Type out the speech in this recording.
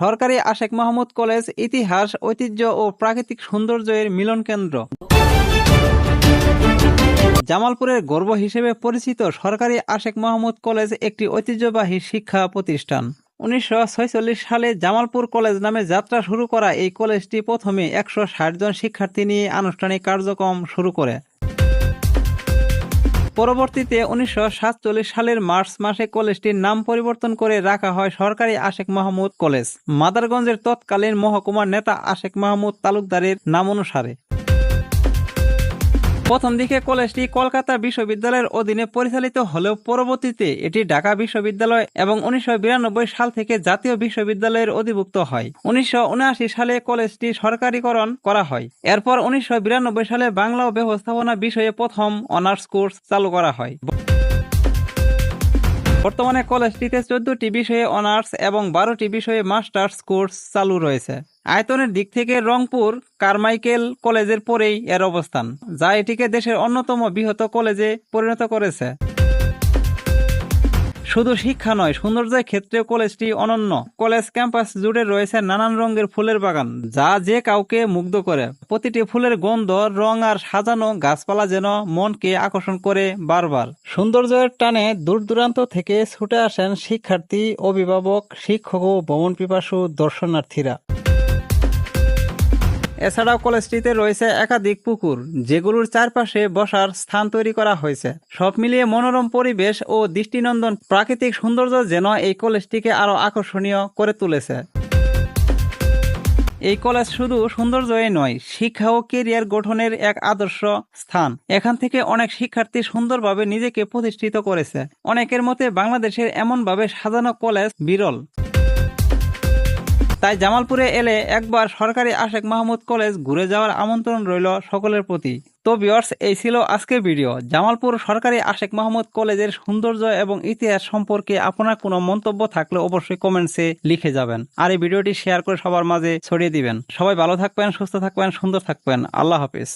সরকারি আশেক মাহমুদ কলেজ ইতিহাস, ঐতিহ্য ও প্রাকৃতিক সৌন্দর্যের মিলন কেন্দ্র। জামালপুরের গর্ব হিসেবে পরিচিত সরকারি আশেক মাহমুদ কলেজ একটি ঐতিহ্যবাহী শিক্ষা প্রতিষ্ঠান। উনিশশো সালে জামালপুর কলেজ নামে যাত্রা শুরু করা এই কলেজটি প্রথমে একশো ষাট জন শিক্ষার্থী নিয়ে আনুষ্ঠানিক কার্যক্রম শুরু করে। পরবর্তীতে উনিশশো সাতচল্লিশ সালের মার্চ মাসে কলেজটির নাম পরিবর্তন করে রাখা হয় সরকারি আশেক মাহমুদ কলেজ। মাদারগঞ্জের তৎকালীন মহকুমার নেতা আশেক মাহমুদ তালুকদারের নাম অনুসারে। প্রথম দিকে কলেজটি কলকাতা বিশ্ববিদ্যালয়ের অধীনে পরিচালিত হলেও পরবর্তীতে এটি ঢাকা বিশ্ববিদ্যালয় এবং উনিশশো বিরানব্বই সাল থেকে জাতীয় বিশ্ববিদ্যালয়ের অধিভুক্ত হয়। উনিশশো সালে কলেজটি সরকারিকরণ করা হয়। এরপর উনিশশো বিরানব্বই সালে বাংলা ও ব্যবস্থাপনা বিষয়ে প্রথম অনার্স কোর্স চালু করা হয়। বর্তমানে কলেজটিতে চোদ্দটি বিষয়ে অনার্স এবং বারোটি বিষয়ে মাস্টার্স কোর্স চালু রয়েছে। আয়তনের দিক থেকে রংপুর, কারমাইকেল কলেজের পরেই এর অবস্থান, যা এটিকে দেশের অন্যতম বৃহৎ কলেজে পরিণত করেছে। শুধু শিক্ষা নয়, সৌন্দর্যের ক্ষেত্রে কলেজটি অনন্য। কলেজ ক্যাম্পাস জুড়ে রয়েছে নানান রঙের ফুলের বাগান, যা যে কাউকে মুগ্ধ করে। প্রতিটি ফুলের গন্ধ, রং আর সাজানো গাছপালা যেন মনকে আকর্ষণ করে বারবার। সৌন্দর্যের টানে দূর দূরান্ত থেকে ছুটে আসেন শিক্ষার্থী, অভিভাবক, শিক্ষক ও ভ্রমণ পিপাসু দর্শনার্থীরা। এছাড়াও কলেজটিতে রয়েছে একাধিক পুকুর, যেগুলোর চারপাশে বসার স্থান তৈরি করা হয়েছে। সব মিলিয়ে মনোরম পরিবেশ ও দৃষ্টিনন্দন প্রাকৃতিক সৌন্দর্য যেন এই কলেজটিকে আরও আকর্ষণীয় করে তুলেছে। এই কলেজ শুধু সৌন্দর্যই নয়, শিক্ষা ও কেরিয়ার গঠনের এক আদর্শ স্থান। এখান থেকে অনেক শিক্ষার্থী সুন্দরভাবে নিজেকে প্রতিষ্ঠিত করেছে। অনেকের মতে বাংলাদেশের এমনভাবে সাজানো কলেজ বিরল। তাই জামালপুরে এলে একবার সরকারি আশেক মাহমুদ কলেজ ঘুরে যাওয়ার আমন্ত্রণ রইল সকলের প্রতি। তো বিয়ার্স এই ছিল আজকের ভিডিও জামালপুর সরকারি আশেক মাহমুদ কলেজের সৌন্দর্য এবং ইতিহাস সম্পর্কে আপনার কোনো মন্তব্য থাকলে অবশ্যই কমেন্টসে লিখে যাবেন। আর এই ভিডিওটি শেয়ার করে সবার মাঝে ছড়িয়ে দিবেন। সবাই ভালো থাকবেন, সুস্থ থাকবেন, সুন্দর থাকবেন। আল্লাহ হাফিজ।